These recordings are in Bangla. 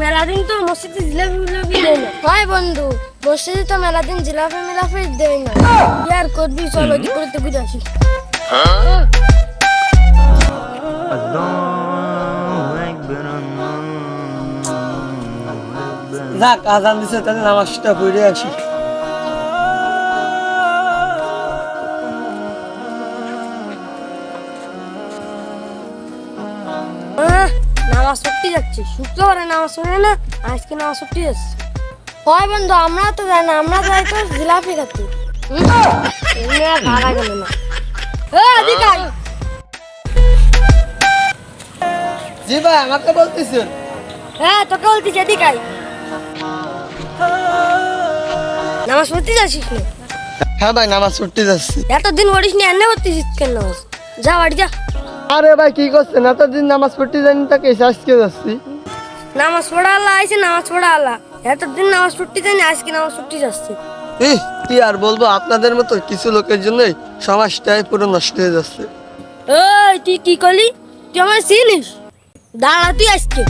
মেলা দিন তো মসজিদে জিলাপি মিলাপি দেয় না। হয় বন্ধু মসজিদে তো মেলা দিন জিলাপি মিলাপি দেয় না। কি আর করবি? চলো কি করতে বুঝে আসি। যাক আজান দিছে তাহলে নামাজটা পড়ে আসি। নামাজ পড়তে যাচ্ছি। শুক্রবারে নামাজ পড়ে না আজকে নামাজ পড়তে যাচ্ছি। হয় বন্ধু আমরা তো যাই না আমরা যাই তো জিলাপি খেতে এমনি ভাড়া গেল না। জি ভাই আমাকে বলতেছেন? হ্যাঁ তোকে বলছি এদিকে আয়। নামাজ পড়তে যাচ্ছিস না? হ্যাঁ ভাই নামাজ পড়তে যাচ্ছি। এতদিন পড়িস নি এনে পড়তেছিস কেন? নামাজ যা বাড়ি যা। আরে ভাই কি করছেন? এতদিন নামাজ পড়তে জানি তাকে আজকে যাচ্ছি। নামাজ পড়া আল্লাহ আইসে নামাজ পড়া আল্লাহ। এতদিন নামাজ পড়তে জানি আজকে নামাজ পড়তে যাচ্ছি। ইহ, কি আর বলব আপনাদের মতো কিছু লোকের জন্যই সমাজটাই পুরো নষ্ট হয়ে যাচ্ছে। এই তুই কি করলি? তুই আমার চিনিস? দাঁড়া তুই আজকে।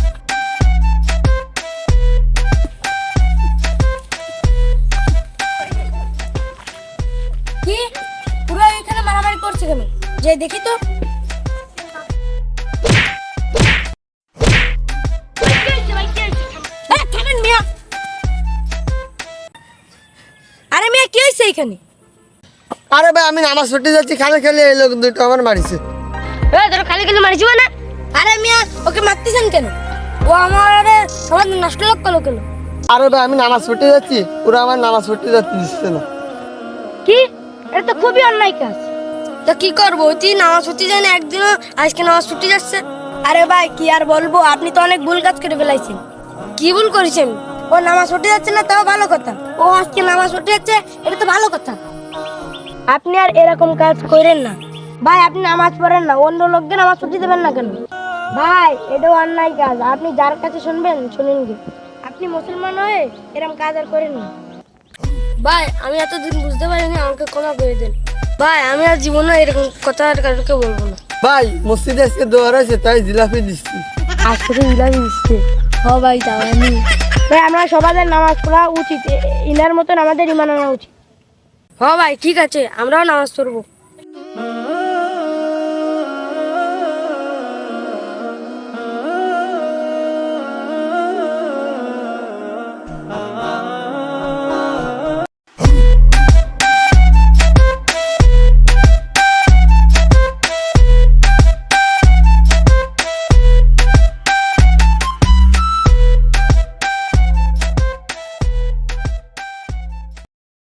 কি? পুরো এখানে মারামারি করছে কেন? যে দেখি তো। এখানে? আরে ভাই আমি নামাজ পড়তে যাচ্ছি খালে খেলে এই লোক দুটো আমার মারিছে। এ তোর খালি খালি মারিছি না আরে মিয়া ওকে মারতেছেন কেন? ও আমার আরে সবার নষ্ট লোক করল কেন? আরে ভাই আমি নামাজ পড়তে যাচ্ছি পুরো আমার নামাজ পড়তে যাচ্ছে দিচ্ছে না। কি? এটা তো খুবই অন্যায় কাজ। তো কি করব? তুই নামাজ পড়তে যাই না একদিনও? আজকে নামাজ পড়তে যাচ্ছে। আরে ভাই কি আর বলব? আপনি তো অনেক ভুল কাজ করে ফেলাইছেন। কি ভুল করেছেন? ও নামাজ উঠে যাচ্ছে না তাও ভালো কথা। ও আজকে নামাজ পড়তে যাচ্ছে এটা তো ভালো কথা। আপনি আর এরকম কাজ করেন না। ভাই আপনি নামাজ পড়েন না অন্য লোককে নামাজ পড়তে দেবেন না কেন? ভাই এটাও অন্যায় কাজ। আপনি যার কাছে শুনবেন শুনেন কি আপনি মুসলমান হয়ে এরকম কাজ আর করেন না। ভাই আমি এতদিন বুঝতে পারিনি আমাকে ক্ষমা করে দেন। ভাই আমি আর জীবনে এরকম কথা আর কাউকে বলব না। ভাই মসজিদে আজকে দোয়ার আছে তাই জিলাপি দিচ্ছি। আজকে ইলামি দিচ্ছে। হ ভাই তাও আমি। ভাই আমরা সবাদের নামাজ পড়া উচিত। ইনার মতন আমাদের ইমান আনা উচিত। হ ভাই ঠিক আছে আমরাও নামাজ পড়ব।